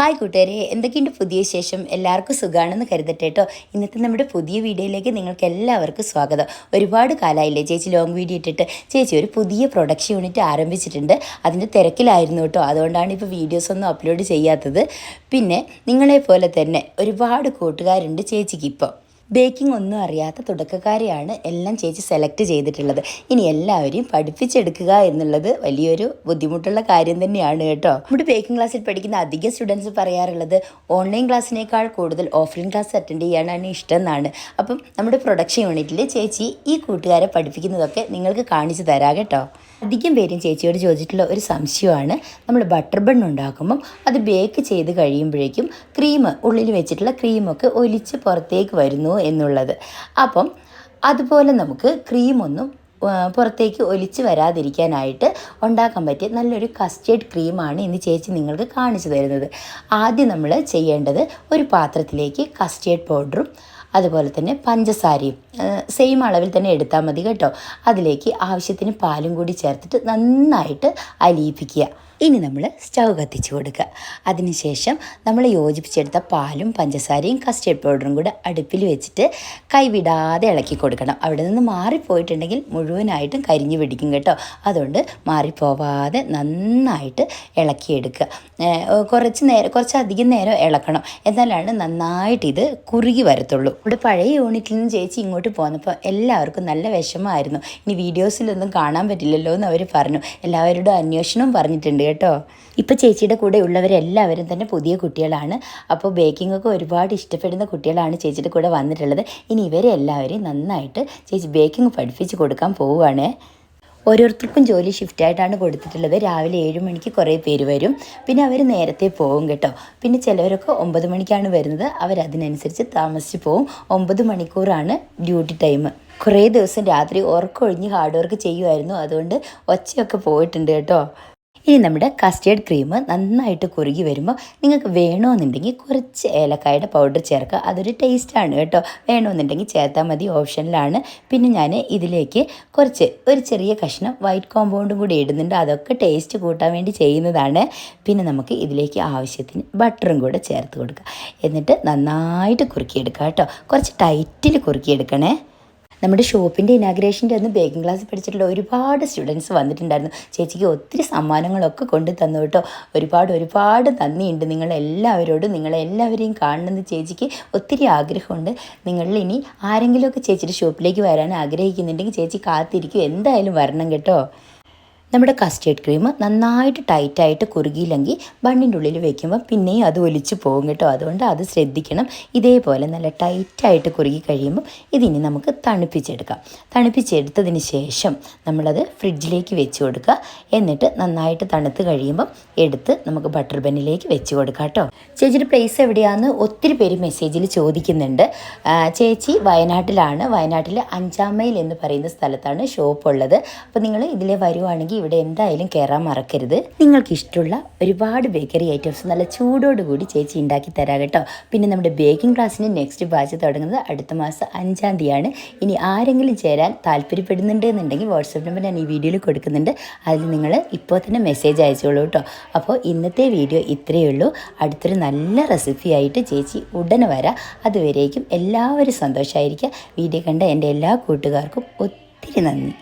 Hi കൂട്ടുകാരെ എന്തൊക്കെയുണ്ട് പുതിയ ശേഷം എല്ലാവർക്കും സുഖമാണെന്ന് കരുതട്ടെ കേട്ടോ. ഇന്നത്തെ നമ്മുടെ പുതിയ വീഡിയോയിലേക്ക് നിങ്ങൾക്ക് എല്ലാവർക്കും സ്വാഗതം. ഒരുപാട് കാലമായില്ലേ ചേച്ചി ലോങ് വീഡിയോ ഇട്ടിട്ട്. ചേച്ചി ഒരു പുതിയ പ്രൊഡക്ഷൻ യൂണിറ്റ് ആരംഭിച്ചിട്ടുണ്ട്. അതിന്റെ തിരക്കിലായിരുന്നു കേട്ടോ. അതുകൊണ്ടാണ് ഇപ്പോൾ വീഡിയോസ് ഒന്നും അപ്ലോഡ് ചെയ്യാത്തത്. പിന്നെ നിങ്ങളെപ്പോലെ തന്നെ ഒരുപാട് കൂട്ടുകാരുണ്ട് ചേച്ചിക്ക് ഇപ്പോൾ ബേക്കിംഗ് ഒന്നും അറിയാത്ത തുടക്കക്കാരെയാണ് എല്ലാം ചേച്ചി സെലക്ട് ചെയ്തിട്ടുള്ളത്. ഇനി എല്ലാവരെയും പഠിപ്പിച്ചെടുക്കുക എന്നുള്ളത് വലിയൊരു ബുദ്ധിമുട്ടുള്ള കാര്യം തന്നെയാണ് കേട്ടോ. നമ്മുടെ ബേക്കിംഗ് ക്ലാസ്സിൽ പഠിക്കുന്ന അധികം സ്റ്റുഡൻസ് പറയാറുള്ളത് ഓൺലൈൻ ക്ലാസ്സിനേക്കാൾ കൂടുതൽ ഓഫ്ലൈൻ ക്ലാസ് അറ്റൻഡ് ചെയ്യാനാണ് ഇഷ്ടം എന്നാണ് അപ്പം നമ്മുടെ പ്രൊഡക്ഷൻ യൂണിറ്റിൽ ചേച്ചി ഈ കൂട്ടുകാരെ പഠിപ്പിക്കുന്നതൊക്കെ നിങ്ങൾക്ക് കാണിച്ചു തരാം കേട്ടോ. അധികം പേരും ചേച്ചിയോട് ചോദിച്ചിട്ടുള്ള ഒരു സംശയമാണ് നമ്മൾ ബട്ടർ ബൺ ഉണ്ടാക്കുമ്പം അത് ബേക്ക് ചെയ്ത് കഴിയുമ്പോഴേക്കും ക്രീം ഉള്ളിൽ വെച്ചിട്ടുള്ള ക്രീമൊക്കെ ഒലിച്ച് പുറത്തേക്ക് വരുന്നു എന്നുള്ളത്. അപ്പം അതുപോലെ നമുക്ക് ക്രീമൊന്നും പുറത്തേക്ക് ഒലിച്ച് വരാതിരിക്കാനായിട്ട് ഉണ്ടാക്കാൻ പറ്റിയ നല്ലൊരു കസ്റ്റേർഡ് ക്രീമാണ് ഇന്ന് ചേച്ചി നിങ്ങൾക്ക് കാണിച്ചു തരുന്നത്. ആദ്യം നമ്മൾ ചെയ്യേണ്ടത് ഒരു പാത്രത്തിലേക്ക് കസ്റ്റേർഡ് പൗഡറും അതുപോലെ തന്നെ പഞ്ചസാരയും സെയിം അളവിൽ തന്നെ എടുത്താൽ മതി കേട്ടോ. അതിലേക്ക് ആവശ്യത്തിന് പാലും കൂടി ചേർത്തിട്ട് നന്നായിട്ട് അലിയിപ്പിക്കുക. ഇനി നമ്മൾ സ്റ്റൗ കത്തിച്ച് കൊടുക്കുക. അതിനുശേഷം നമ്മൾ യോജിപ്പിച്ചെടുത്ത പാലും പഞ്ചസാരയും കസ്റ്റേർഡ് പൗഡറും കൂടെ അടുപ്പിൽ വെച്ചിട്ട് കൈവിടാതെ ഇളക്കി കൊടുക്കണം. അവിടെ നിന്ന് മാറിപ്പോയിട്ടുണ്ടെങ്കിൽ മുഴുവനായിട്ടും കരിഞ്ഞു പിടിക്കും കേട്ടോ. അതുകൊണ്ട് മാറിപ്പോവാതെ നന്നായിട്ട് ഇളക്കിയെടുക്കുക. കുറച്ച് നേരം കുറച്ചധികം നേരം ഇളക്കണം. എന്നാലാണ് നന്നായിട്ട് ഇത് കുറുകി വരത്തുള്ളൂ. ഇവിടെ പഴയ യൂണിറ്റിൽ നിന്ന് ചേച്ചി ഇങ്ങോട്ട് പോന്നപ്പോൾ എല്ലാവർക്കും നല്ല വിഷമമായിരുന്നു. ഇനി വീഡിയോസിലൊന്നും കാണാൻ പറ്റില്ലല്ലോ എന്ന് അവർ പറഞ്ഞു. എല്ലാവരോടും അന്വേഷണവും പറഞ്ഞിട്ടുണ്ട് കേട്ടോ. ഇപ്പോൾ ചേച്ചിയുടെ കൂടെ ഉള്ളവരെല്ലാവരും തന്നെ പുതിയ കുട്ടികളാണ്. അപ്പോൾ ബേക്കിംഗ് ഒക്കെ ഒരുപാട് ഇഷ്ടപ്പെടുന്ന കുട്ടികളാണ് ചേച്ചിയുടെ കൂടെ വന്നിട്ടുള്ളത്. ഇനി ഇവരെ എല്ലാവരെയും നന്നായിട്ട് ചേച്ചി ബേക്കിംഗ് പഠിപ്പിച്ച് കൊടുക്കാൻ പോവുകയാണ്. ഓരോരുത്തർക്കും ജോലി ഷിഫ്റ്റായിട്ടാണ് കൊടുത്തിട്ടുള്ളത്. രാവിലെ ഏഴ് മണിക്ക് കുറേ പേര് വരും. പിന്നെ അവർ നേരത്തെ പോകും കേട്ടോ. പിന്നെ ചിലവരൊക്കെ ഒമ്പത് മണിക്കാണ് വരുന്നത്. അവരതിനനുസരിച്ച് താമസിച്ച് പോകും ഒമ്പത് മണിക്കൂറാണ് ഡ്യൂട്ടി ടൈം കുറേ ദിവസം രാത്രി ഉറക്കൊഴിഞ്ഞ് ഹാർഡ് വർക്ക് ചെയ്യുമായിരുന്നു. അതുകൊണ്ട് ഒച്ചയൊക്കെ പോയിട്ടുണ്ട് കേട്ടോ. ഇനി നമ്മുടെ കസ്റ്റേർഡ് ക്രീം നന്നായിട്ട് കുറുകി വരുമ്പോൾ നിങ്ങൾക്ക് വേണമെന്നുണ്ടെങ്കിൽ കുറച്ച് ഏലക്കായുടെ പൗഡർ ചേർക്കുക. അതൊരു ടേസ്റ്റാണ് കേട്ടോ. വേണമെന്നുണ്ടെങ്കിൽ ചേർത്താൽ മതി ഓപ്ഷനിലാണ് പിന്നെ ഞാൻ ഇതിലേക്ക് കുറച്ച് ഒരു ചെറിയ കഷ്ണം വൈറ്റ് കോമ്പൗണ്ടും കൂടി ഇടുന്നുണ്ട്. അതൊക്കെ ടേസ്റ്റ് കൂട്ടാൻ വേണ്ടി ചെയ്യുന്നതാണ്. പിന്നെ നമുക്ക് ഇതിലേക്ക് ആവശ്യത്തിന് ബട്ടറും കൂടെ ചേർത്ത് കൊടുക്കുക എന്നിട്ട് നന്നായിട്ട് കുറുക്കിയെടുക്കുക കേട്ടോ. കുറച്ച് ടൈറ്റിൽ കുറുക്കിയെടുക്കണേ. നമ്മുടെ ഷോപ്പിന്റെ ഇനാഗ്രേഷന്റെ അന്ന് ബേക്കിംഗ് ക്ലാസ് പഠിച്ചിട്ടുള്ള ഒരുപാട് സ്റ്റുഡൻസ് വന്നിട്ടുണ്ടായിരുന്നു. ചേച്ചിക്ക് ഒത്തിരി സമ്മാനങ്ങളൊക്കെ കൊണ്ടു തന്നു കേട്ടോ. ഒരുപാട് ഒരുപാട് നന്ദിയുണ്ട് നിങ്ങളെല്ലാവരോടും നിങ്ങളെല്ലാവരെയും കാണണമെന്ന് ചേച്ചിക്ക് ഒത്തിരി ആഗ്രഹമുണ്ട്. നിങ്ങളിൽ ഇനി ആരെങ്കിലുമൊക്കെ ചേച്ചിയുടെ ഷോപ്പിലേക്ക് വരാൻ ആഗ്രഹിക്കുന്നുണ്ടെങ്കിൽ ചേച്ചി കാത്തിരിക്കും. എന്തായാലും വരണം കേട്ടോ. നമ്മുടെ കസ്റ്റേർഡ് ക്രീം നന്നായിട്ട് ടൈറ്റായിട്ട് കുറുകിയില്ലെങ്കിൽ ബണ്ണിന്റെ ഉള്ളിൽ വെക്കുമ്പോൾ പിന്നെയും അത് ഒലിച്ച് പോകും കേട്ടോ. അതുകൊണ്ട് അത് ശ്രദ്ധിക്കണം. ഇതേപോലെ നല്ല ടൈറ്റായിട്ട് കുറുകി കഴിയുമ്പോൾ ഇതിനി നമുക്ക് തണുപ്പിച്ചെടുക്കാം. തണുപ്പിച്ചെടുത്തതിന് ശേഷം നമ്മളത് ഫ്രിഡ്ജിലേക്ക് വെച്ച് കൊടുക്കുക. എന്നിട്ട് നന്നായിട്ട് തണുത്ത് കഴിയുമ്പം എടുത്ത് നമുക്ക് ബട്ടർ ബന്നിലേക്ക് വെച്ച് കൊടുക്കാം കേട്ടോ. ചേച്ചിയുടെ പ്ലേസ് എവിടെയാണെന്ന് ഒത്തിരി പേര് മെസ്സേജിൽ ചോദിക്കുന്നുണ്ട്. ചേച്ചി വയനാട്ടിലാണ്. വയനാട്ടിലെ അഞ്ചാമയിൽ എന്ന് പറയുന്ന സ്ഥലത്താണ് ഷോപ്പ് ഉള്ളത്. അപ്പോൾ നിങ്ങൾ ഇതിലെ വരുവാണെങ്കിൽ ഇവിടെ എന്തായാലും കയറാൻ മറക്കരുത്. നിങ്ങൾക്ക് ഇഷ്ടമുള്ള ഒരുപാട് ബേക്കറി ഐറ്റംസ് നല്ല ചൂടോടുകൂടി ചേച്ചി ഉണ്ടാക്കി തരാം കേട്ടോ. പിന്നെ നമ്മുടെ ബേക്കിംഗ് ക്ലാസ്സിന് നെക്സ്റ്റ് ബാച്ച് തുടങ്ങുന്നത് അടുത്ത മാസം അഞ്ചാം തീയതിയാണ്. ഇനി ആരെങ്കിലും ചേരാൻ താല്പര്യപ്പെടുന്നുണ്ട് എന്നുണ്ടെങ്കിൽ വാട്സപ്പ് നമ്പർ ഞാൻ ഈ വീഡിയോയിൽ കൊടുക്കുന്നുണ്ട്. അതിൽ നിങ്ങൾ ഇപ്പോൾ തന്നെ മെസ്സേജ് അയച്ചോളൂ കേട്ടോ. അപ്പോൾ ഇന്നത്തെ വീഡിയോ ഇത്രയേ ഉള്ളൂ. അടുത്തൊരു നല്ല റെസിപ്പി ആയിട്ട് ചേച്ചി ഉടനെ വരാം. അതുവരേക്കും എല്ലാവരും സന്തോഷമായിരിക്കുക വീഡിയോ കണ്ട എന്റെ എല്ലാ കൂട്ടുകാർക്കും ഒത്തിരി നന്ദി.